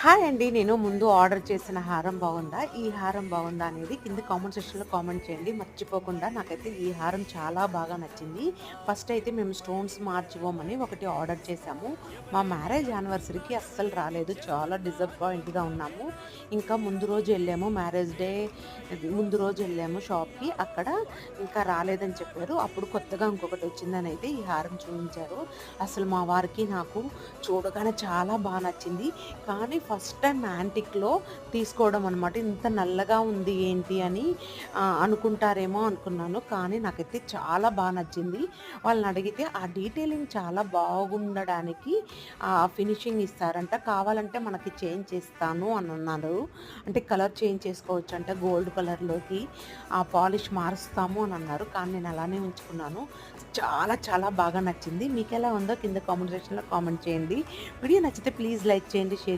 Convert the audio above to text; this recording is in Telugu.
హాయ్ అండి. నేను ముందు ఆర్డర్ చేసిన హారం బాగుందా? ఈ హారం బాగుందా అనేది కింద కామెంట్ సెక్షన్లో కామెంట్ చేయండి. మర్చిపోకుండా నాకైతే ఈ హారం చాలా బాగా నచ్చింది. ఫస్ట్ అయితే మేము స్టోన్స్ మార్చిపోమని ఒకటి ఆర్డర్ చేసాము మా మ్యారేజ్ యానివర్సరీకి అస్సలు రాలేదు. చాలా డిసప్పాయింట్గా ఉన్నాము. ఇంకా ముందు రోజు వెళ్ళాము మ్యారేజ్ డే ముందు రోజు వెళ్ళాము షాప్కి. అక్కడ ఇంకా రాలేదని చెప్పారు. అప్పుడు కొత్తగా ఇంకొకటి వచ్చిందని అయితే ఈ హారం చూపించారు. అసలు మా వారికి నాకు చూడగానే చాలా బాగా నచ్చింది. కానీ ఫస్ట్ టైం యాంటిక్లో తీసుకోవడం అనమాట ఇంత నల్లగా ఉంది ఏంటి అని అనుకుంటారేమో అనుకున్నాను. కానీ నాకైతే చాలా బాగా నచ్చింది. వాళ్ళని అడిగితే ఆ డీటెయిలింగ్ చాలా బాగుండడానికి ఆ ఫినిషింగ్ ఇస్తారంట. కావాలంటే మనకి చేంజ్ చేస్తాను అని అన్నారు. అంటే కలర్ చేంజ్ చేసుకోవచ్చు అంటే గోల్డ్ కలర్లోకి ఆ పాలిష్ మారుస్తాము అని అన్నారు. కానీ నేను అలానే ఉంచుకున్నాను. చాలా చాలా బాగా నచ్చింది. మీకు ఎలా ఉందో కింద కామెంట్ సెక్షన్లో కామెంట్ చేయండి. వీడియో నచ్చితే ప్లీజ్ లైక్ చేయండి షేర్